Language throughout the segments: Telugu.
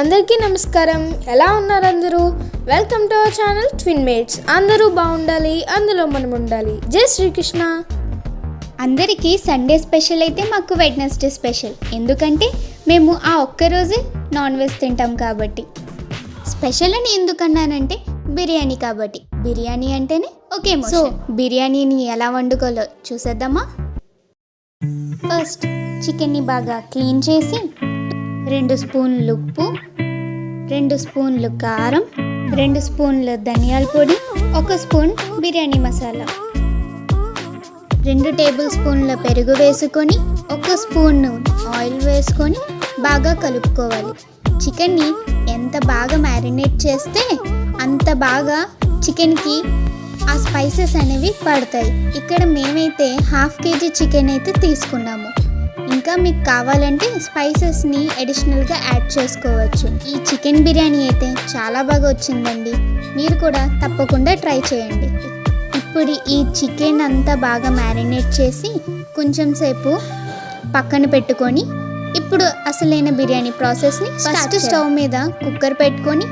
అందరికీ నమస్కారం. ఎలా ఉన్నారు అందరూ? Welcome to our channel twin mates అందరూ బాగుండాలి అందులో మనం ఉండాలి. జై శ్రీకృష్ణ. అందరికీ సండే స్పెషల్ అయితే మాకు వెడ్నెస్డే స్పెషల్ ఎందుకంటే మేము ఆ ఒక్కరోజే నాన్ వెజ్ తింటాం కాబట్టి. స్పెషల్ అని ఎందుకన్నానంటే బిర్యానీ కాబట్టి. బిర్యానీ అంటేనే ఓకే సో బిర్యానీని ఎలా వండుకోవాలో చూసేద్దామా? ఫస్ట్ చికెన్ని బాగా క్లీన్ చేసి రెండు స్పూన్లు ఉప్పు రెండు స్పూన్లు కారం రెండు స్పూన్లు ధనియాల పొడి ఒక స్పూన్ బిర్యానీ మసాలా. రెండు టేబుల్ స్పూన్ల పెరుగు వేసుకొని ఒక స్పూన్ ఆయిల్ వేసుకొని బాగా కలుపుకోవాలి. చికెన్ని ఎంత బాగా మ్యారినేట్ చేస్తే అంత బాగా చికెన్కి ఆ స్పైసెస్ అనేవి పడతాయి. ఇక్కడ మేమైతే హాఫ్ కేజీ చికెన్ అయితే తీసుకున్నాము. ఇంకా మీకు కావాలంటే స్పైసెస్ని అడిషనల్గా యాడ్ చేసుకోవచ్చు. ఈ చికెన్ బిర్యానీ అయితే చాలా బాగా వచ్చిందండి. మీరు కూడా తప్పకుండా ట్రై చేయండి. ఇప్పుడు ఈ చికెన్ అంతా బాగా మ్యారినేట్ చేసి కొంచెం సేపు పక్కన పెట్టుకొని ఇప్పుడు అసలైన బిర్యానీ ప్రాసెస్ని ఫస్ట్ స్టవ్ మీద కుక్కర్ పెట్టుకొని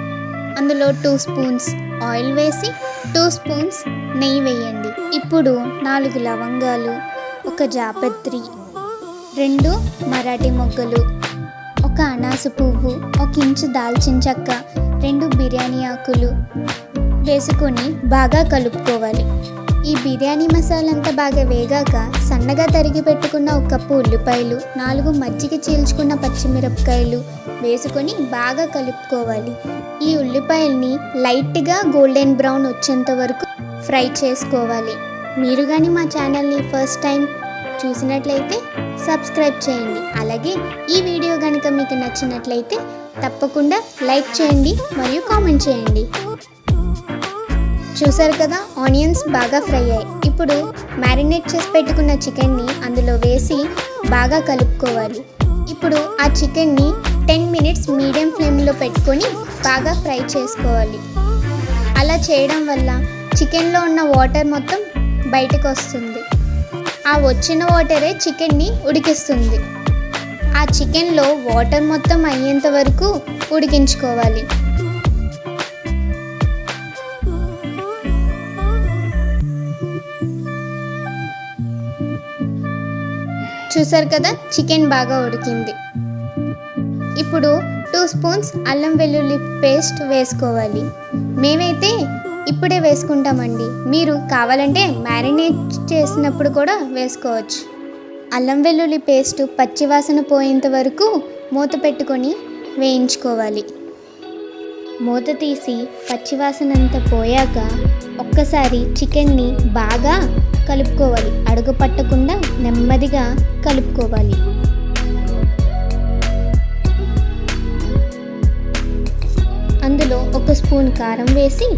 అందులో టూ స్పూన్స్ ఆయిల్ వేసి టూ స్పూన్స్ నెయ్యి వేయండి. ఇప్పుడు నాలుగు లవంగాలు ఒక జాపత్రి రెండు మరాఠీ మొగ్గలు ఒక అనాస పువ్వు ఒక ఇంచు దాల్చిన చెక్క రెండు బిర్యానీ ఆకులు వేసుకొని బాగా కలుపుకోవాలి. ఈ బిర్యానీ మసాలా అంతా బాగా వేగాక సన్నగా తరిగి పెట్టుకున్న ఒక కప్పు ఉల్లిపాయలు నాలుగు మజ్జిగ చీల్చుకున్న పచ్చిమిరపకాయలు వేసుకొని బాగా కలుపుకోవాలి. ఈ ఉల్లిపాయల్ని లైట్గా గోల్డెన్ బ్రౌన్ వచ్చేంత వరకు ఫ్రై చేసుకోవాలి. మీరు కానీ మా ఛానల్ని ఫస్ట్ టైం చూసినట్లయితే సబ్స్క్రైబ్ చేయండి. అలాగే ఈ వీడియో కనుక మీకు నచ్చినట్లయితే తప్పకుండా లైక్ చేయండి మరియు కామెంట్ చేయండి. చూసారు కదా ఆనియన్స్ బాగా ఫ్రై అయ్యాయి. ఇప్పుడు మ్యారినేట్ చేసి పెట్టుకున్న చికెన్ని అందులో వేసి బాగా కలుపుకోవాలి. ఇప్పుడు ఆ చికెన్ని టెన్ మినిట్స్ మీడియం ఫ్లేమ్లో పెట్టుకొని బాగా ఫ్రై చేసుకోవాలి. అలా చేయడం వల్ల చికెన్లో ఉన్న వాటర్ మొత్తం బయటకు వస్తుంది. ఆ వచ్చిన వాటరే చికెన్ని ఉడికిస్తుంది. ఆ చికెన్లో వాటర్ మొత్తం అయ్యేంత వరకు ఉడికించుకోవాలి. చూసారు కదా చికెన్ బాగా ఉడికింది. ఇప్పుడు టూ స్పూన్స్ అల్లం వెల్లుల్లి పేస్ట్ వేసుకోవాలి. మేమైతే ఇప్పుడే వేసుకుంటామండి. మీరు కావాలంటే మ్యారినేట్ చేసినప్పుడు కూడా వేసుకోవచ్చు. అల్లం వెల్లుల్లి పేస్ట్ పచ్చివాసన పోయేంత వరకు మూత పెట్టుకొని వేయించుకోవాలి. మూత తీసి పచ్చివాసన అంతా పోయాక ఒక్కసారి చికెన్ని బాగా కలుపుకోవాలి. అడుగు పట్టకుండా నెమ్మదిగా కలుపుకోవాలి. అందులో ఒక స్పూన్ కారం వేసి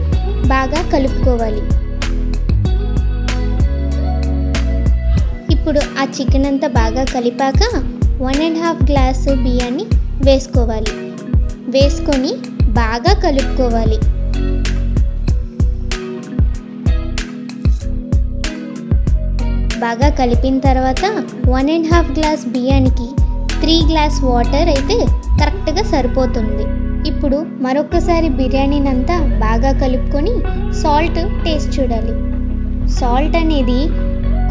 బాగా కలుపుకోవాలి. ఇప్పుడు ఆ చికెన్ అంతా బాగా కలిపాక వన్ అండ్ హాఫ్ గ్లాసు బియ్యాన్ని వేసుకోవాలి. వేసుకొని బాగా కలుపుకోవాలి. బాగా కలిపిన తర్వాత వన్ అండ్ హాఫ్ గ్లాస్ బియ్యానికి త్రీ గ్లాస్ వాటర్ అయితే కరెక్ట్గా సరిపోతుంది. ఇప్పుడు మరొకసారి బిర్యానీని అంతా బాగా కలుపుకొని సాల్ట్ టేస్ట్ చూడాలి. సాల్ట్ అనేది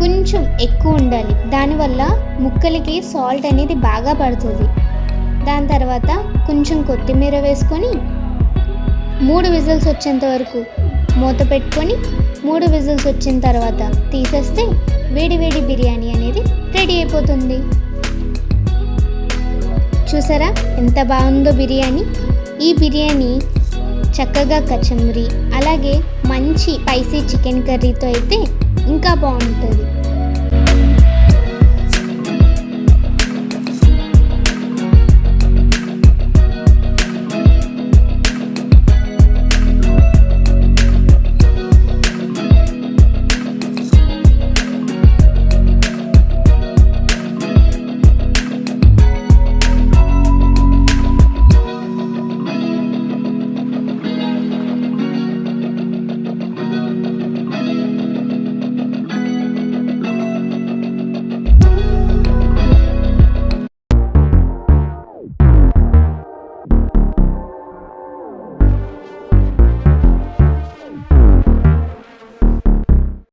కొంచెం ఎక్కువ ఉండాలి. దానివల్ల ముక్కలకి సాల్ట్ అనేది బాగా పడుతుంది. దాని తర్వాత కొంచెం కొత్తిమీర వేసుకొని మూడు విజిల్స్ వచ్చేంత వరకు మూత పెట్టుకొని మూడు విజిల్స్ వచ్చిన తర్వాత తీసేస్తే వేడి వేడి బిర్యానీ అనేది రెడీ అయిపోతుంది. చూసారా? ఎంత బాగుందో బిర్యానీ. ఈ బిర్యానీ చక్కగా కచమరి అలాగే మంచి స్పైసీ చికెన్ కర్రీతో అయితే ఇంకా బాగుంటుంది.